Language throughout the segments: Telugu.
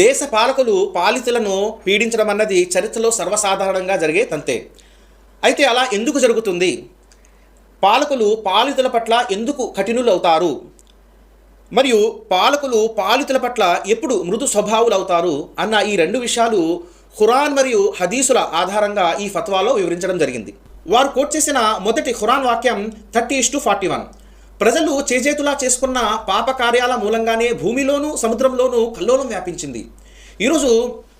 దేశ పాలకులు పాలితులను పీడించడం అన్నది చరిత్రలో సర్వసాధారణంగా జరిగే తంతే. అయితే అలా ఎందుకు జరుగుతుంది? పాలకులు పాలితుల పట్ల ఎందుకు కఠినులు అవుతారు మరియు పాలకులు పాలితుల పట్ల ఎప్పుడు మృదు స్వభావులు అవుతారు అన్న ఈ రెండు విషయాలు ఖురాన్ మరియు హదీసుల ఆధారంగా ఈ ఫత్వాలో వివరించడం జరిగింది. వారు కోట్ చేసిన మొదటి ఖురాన్ వాక్యం thirty is two forty one. ప్రజలు చేజేతులా చేసుకున్న పాప కార్యాల మూలంగానే భూమిలోనూ సముద్రంలోనూ కల్లోలం వ్యాపించింది. ఈరోజు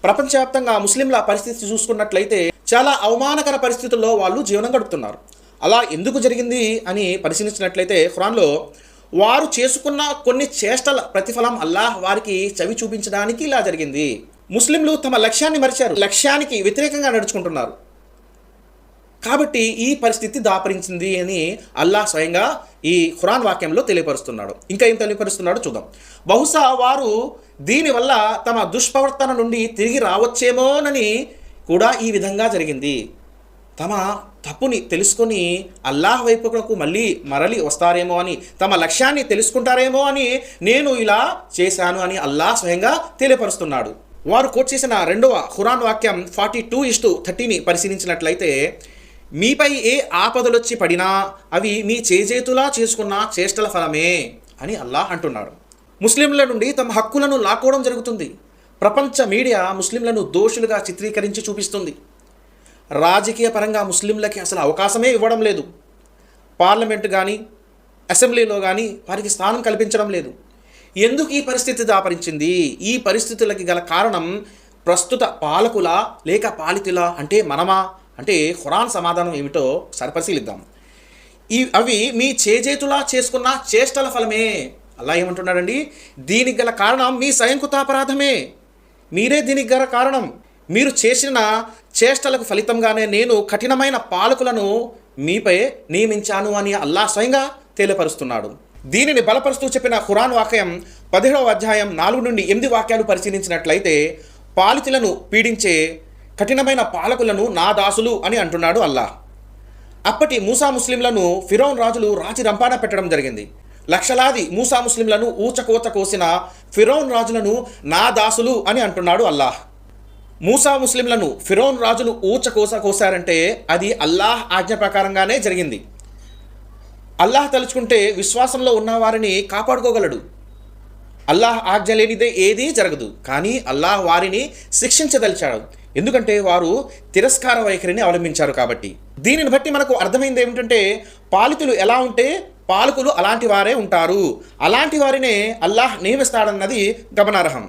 ప్రపంచవ్యాప్తంగా ముస్లింల పరిస్థితి చూసుకున్నట్లయితే చాలా అవమానకర పరిస్థితుల్లో వాళ్ళు జీవనం గడుపుతున్నారు. అలా ఎందుకు జరిగింది అని పరిశీలించినట్లయితే ఖురాన్లో వారు చేసుకున్న కొన్ని చేష్టల ప్రతిఫలం అల్లాహ్ వారికి చవి చూపించడానికి ఇలా జరిగింది. ముస్లింలు తమ లక్ష్యాన్ని మరిచారు. లక్ష్యానికి వ్యతిరేకంగా నడుచుకుంటున్నారు. కాబట్టి ఈ పరిస్థితి దాపరించింది అని అల్లాహ్ స్వయంగా ఈ ఖురాన్ వాక్యంలో తెలియపరుస్తున్నాడు. ఇంకా ఏం తెలియపరుస్తున్నాడో చూద్దాం. బహుశా వారు దీనివల్ల తమ దుష్ప్రవర్తన నుండి తిరిగి రావచ్చేమోనని కూడా ఈ విధంగా జరిగింది. తమ తప్పుని తెలుసుకొని అల్లాహ్ వైపుకు మళ్ళీ మరలి వస్తారేమో అని తమ లక్ష్యాన్ని తెలుసుకుంటారేమో అని నేను ఇలా చేశాను అని అల్లాహ్ స్వయంగా తెలియపరుస్తున్నాడు. వారు కోట్ చేసిన రెండవ ఖురాన్ వాక్యం ఫార్టీ టూ ఇస్టు థర్టీని పరిశీలించినట్లయితే మీపై ఏ ఆపదలొచ్చి పడినా అవి మీ చేజేతులా చేసుకున్న చేష్టల ఫలమే అని అల్లాహ్ అంటున్నాడు. ముస్లింల నుండి తమ హక్కులను లాక్కోవడం జరుగుతుంది. ప్రపంచ మీడియా ముస్లింలను దోషులుగా చిత్రీకరించి చూపిస్తుంది. రాజకీయ పరంగా ముస్లింలకి అసలు అవకాశమే ఇవ్వడం లేదు. పార్లమెంట్ కానీ అసెంబ్లీలో కానీ వారికి స్థానం కల్పించడం లేదు. ఎందుకు ఈ పరిస్థితి దాపరించింది? ఈ పరిస్థితులకి గల కారణం ప్రస్తుత పాలకుల లేక పాలితుల అంటే మనమా? అంటే ఖురాన్ సమాధానం ఏమిటో సరిపరిశీలిద్దాం ఈ అవి మీ చేజేతులా చేసుకున్న చేష్టల ఫలమే. అలా ఏమంటున్నాడండి? దీనికి గల కారణం మీ స్వయంకృతాపరాధమే మీరే దీనికి గల కారణం. మీరు చేసిన చేష్టలకు ఫలితంగానే నేను కఠినమైన పాలకులను మీపై నియమించాను అని అల్లా స్వయంగా తెలియపరుస్తున్నాడు. దీనిని బలపరుస్తూ చెప్పిన ఖురాన్ వాక్యం పదిహేడవ అధ్యాయం నాలుగు నుండి ఎనిమిది వాక్యాలు పరిశీలించినట్లయితే పాలితులను పీడించే కఠినమైన పాలకులను నా దాసులు అని అంటున్నాడు అల్లాహ్ అప్పటి మూసా ముస్లింలను ఫిరోన్ రాజులు రాచి రంపాన పెట్టడం జరిగింది. లక్షలాది మూసా ముస్లింలను ఊచకోత కోసిన ఫిరోన్ రాజులను నా దాసులు అని అంటున్నాడు అల్లాహ్ మూసా ముస్లింలను ఫిరోన్ రాజులు ఊచకోస కోసారంటే అది అల్లాహ్ ఆజ్ఞ ప్రకారంగానే జరిగింది. అల్లాహ్ తలుచుకుంటే విశ్వాసంలో ఉన్న వారిని కాపాడుకోగలడు. అల్లాహ్ ఆజ్ఞ లేనిదే ఏదీ జరగదు. కానీ అల్లాహ్ వారిని శిక్షించదలిచాడు. ఎందుకంటే వారు తిరస్కార వైఖరిని అవలంబించారు కాబట్టి. దీనిని బట్టి మనకు అర్థమైంది ఏమిటంటే పాలితులు ఎలా ఉంటే పాలకులు అలాంటి వారే ఉంటారు. అలాంటి వారినే అల్లాహ్ నియమిస్తాడన్నది గమనార్హం.